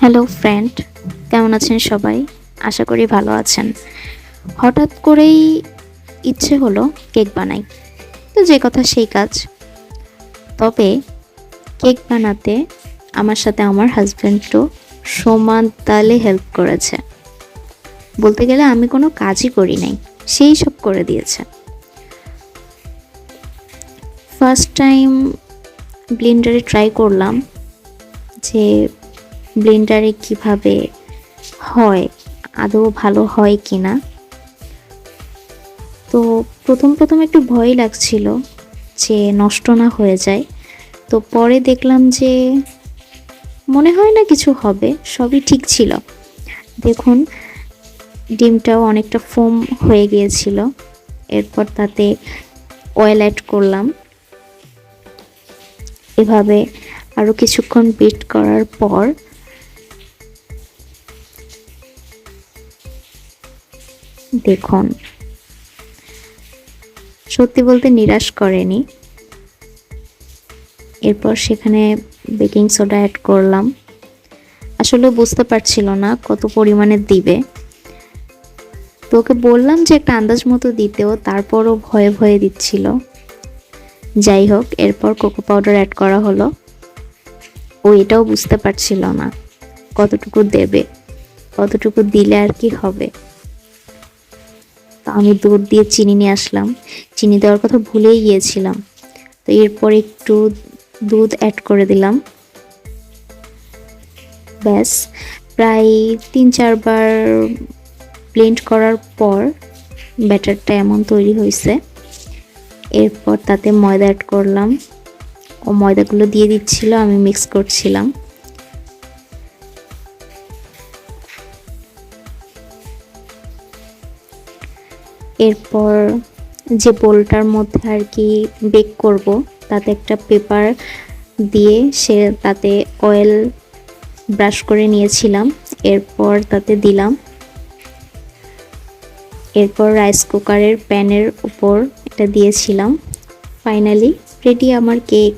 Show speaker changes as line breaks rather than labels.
Hello friend কেমন আছেন সবাই? আশা করি ভালো আছেন। হঠাৎ করেই ইচ্ছে হলো কেক বানাই। তো যে কথা সেই কাজ। তবে কেক বানাতে আমার সাথে আমার হাজব্যান্ডও সমান তালে হেল্প করেছে। বলতে গেলে আমি কোনো কাজই করি নাই, সেই সব করে দিয়েছে। ফার্স্ট টাইম ব্লেন্ডারে ট্রাই করলাম যে ব্লেন্ডারে কীভাবে হয়, আদৌ ভালো হয় কি না তো প্রথম প্রথম একটু ভয় লাগছিল যে নষ্ট না হয়ে যায়। তো পরে দেখলাম যে মনে হয় না কিছু হবে, সবই ঠিক ছিল। দেখুন, ডিমটাও অনেকটা ফোম হয়ে গিয়েছিল। এরপর তাতে অয়েল অ্যাড করলাম। এভাবে আরও কিছুক্ষণ বিট করার পর দেখুন। সত্যি বলতে নিরাশ করেনি। এরপর সেখানে বেকিং সোডা অ্যাড করলাম। আসলে বুঝতে পারছিল না কত পরিমাণে দিবে। তো ওকে বললাম যে একটা আন্দাজ মতো দিতেও তারপরও ভয়ে ভয়ে দিচ্ছিল। যাই হোক, এরপর কোকো পাউডার অ্যাড করা হলো। ও এটাও বুঝতে পারছিল না কতটুকু দেবে, কতটুকু দিলে আর কি হবে। তো আমি দুধ দিয়ে চিনি নিয়ে আসলাম। চিনি দেওয়ার কথা ভুলেই গিয়েছিলাম। তো এরপর একটু দুধ অ্যাড করে দিলাম। ব্যাস, প্রায় তিন চারবার ব্লেন্ড করার পর ব্যাটারটা এমন তৈরি হয়েছে। এরপর তাতে ময়দা অ্যাড করলাম। ও ময়দাগুলো দিয়ে দিচ্ছিল, আমি মিক্স করছিলাম। এরপর যে বোলটার মধ্যে আর কি বেক করব, তাতে একটা পেপার দিয়ে সে তাতে অয়েল ব্রাশ করে নিয়েছিলাম, এরপর তাতে দিলাম। এরপর রাইস কুকারের প্যানের উপর এটা দিয়েছিলাম। ফাইনালি, রেডি আমার কেক।